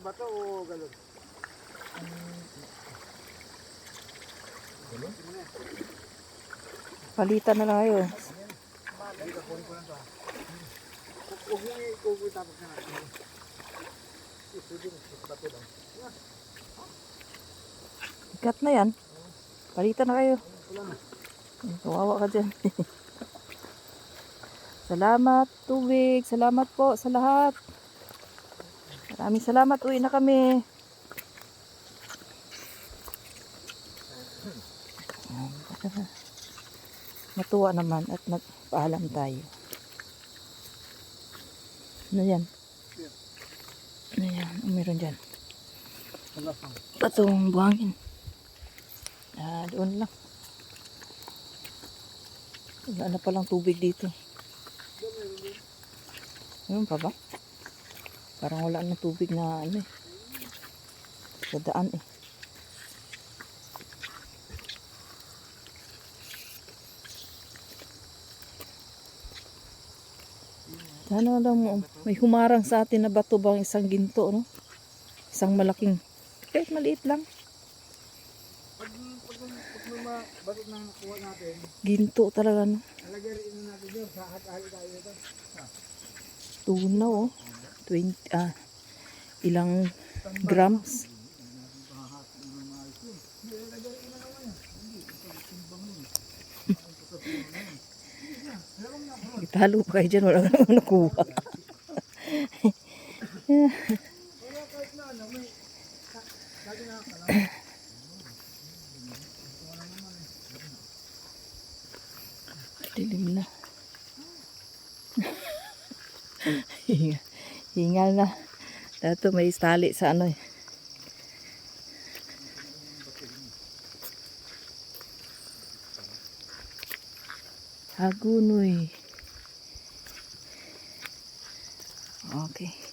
bato o galon? Palitan na lang kayo. To. Huwag mo i-cover tapos na natin. Ito din, bato lang. Ikat na yan. Palitan na kayo. Kawawa ka dyan. salamat, tubig. Salamat po sa lahat. Maraming salamat. Uwi na kami. Matuwa naman at nagpaalam tayo. Ano yan? Ano yan? Ano meron dyan? Patong buhangin. Ah, doon lang. Wala na palang tubig dito. Meron pa ba? Parang wala na tubig na ano eh. Sa daan eh. Sana lang mo, may humarang sa atin na bato bang isang ginto, no? Isang malaking, kahit maliit lang. Pag, pag, pag may mga bato na nakuha natin, Ginto talaga, no? nalagay rin na natin yun. Sahat-hali tayo ito. Tunaw, oh. 20, ah, ilang grams. Italo pa kayo dyan, wala kang nakuha. Dilim na. Hingal, hingal na. Dato may tali sa ano eh. Hagunoy. Okay.